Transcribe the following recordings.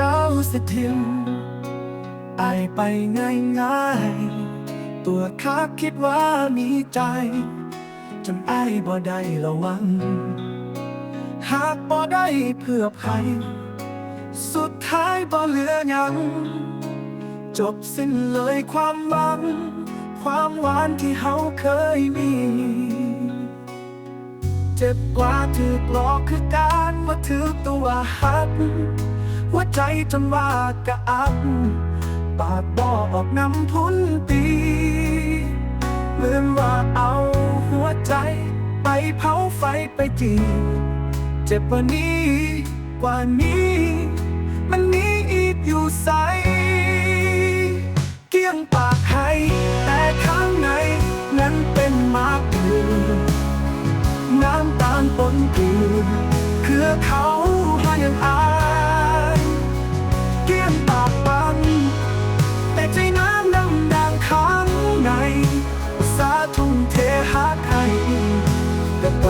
สิทิมไอายไปง่ายง่ายตัวข้าคิดว่ามีใจจนไอายบ่ได้ระวัง หากบ่ได้เพื่อภัยสุดท้ายบ่เหลือยัง จบสิ้นเลยความหวัง ความหวานที่เฮาเคยมี เจ็บกว่าถือกลอกคือการว่าถือตัวหัก หัวใจจนว่ากระอักปากบ่ออกน้ำพุนตีเหมือนว่าเอาหัวใจ ไปเผาไฟไปจีเจ็บกว่านี้กว่านี้ มันนี้อีกอยู่ใสเกี้ยงปากให้แต่ข้างในนั้นเป็นมากลืนน้ำตาลปนกลือคือเขาหายังอา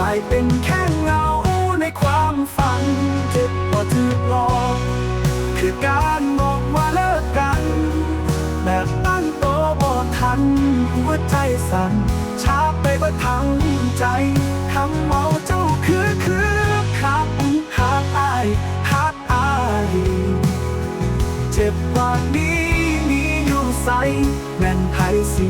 ายเป็นแค่เงาในความฝันเจ็บพอถือหลอกคือการบอกว่าเลิกกัน แบบตั้งโตวบ่ทันหัวใจสั่นช้าไปบ่ทั้งใจคำเมาเจ้าคือคือคักหักอายหักอายเจ็บว่านี้มีอยู่ใสแม่นไทยสิ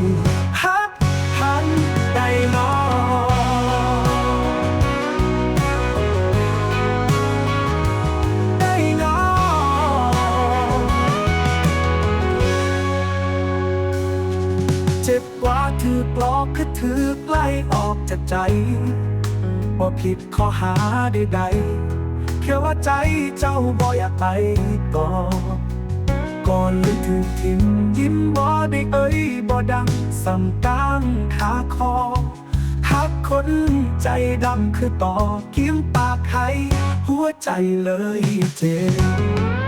เจ็บกว่าถือปลอกคือถือไล่ออกจากใจบ่ผิดข้อหาใดๆแค่ว่าใจเจ้าบ่อยากไปต่อก่อนลืมถึงทิมยิ้มบ่ได้เอ้ยบ่ดังสำกลางขาคอหักคนใจดำคือต่อเกียงปากให้หัวใจเลยเจ็บ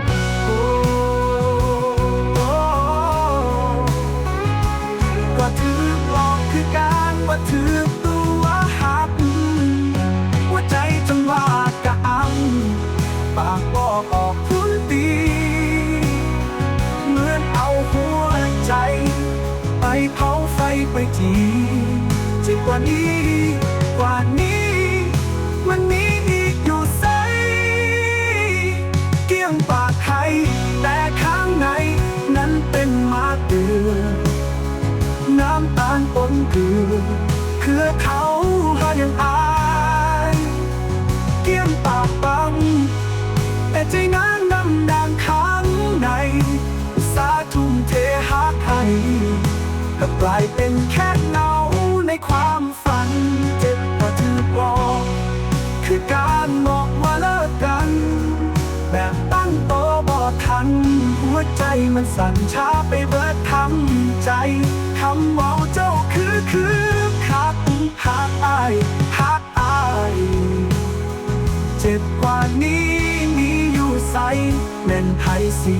ว่านี้กว่านี้มันนี้อีกอยู่ใสเกี้ยงปากให้แต่ข้างในนั้นเป็นมาเกลือน้ำตาลปนเกลือคือเขาหายังอายเกี้ยงปากบังแต่ใจนั้นดำดังข้างใน สาทุ่มเทหาใครก็กลายเป็นแค่ ในความฝันเจ็บพอถือปอกคือการบอกว่าเลิกกัน แบบตั้งโตวบอทัน หัวใจมันสั่นช้าไปเบิดทำใจคำเมาเจ้าคือคือคักหักอายหักอายเจ็บกว่านี้มีอยู่ใสแม่นไทยสิ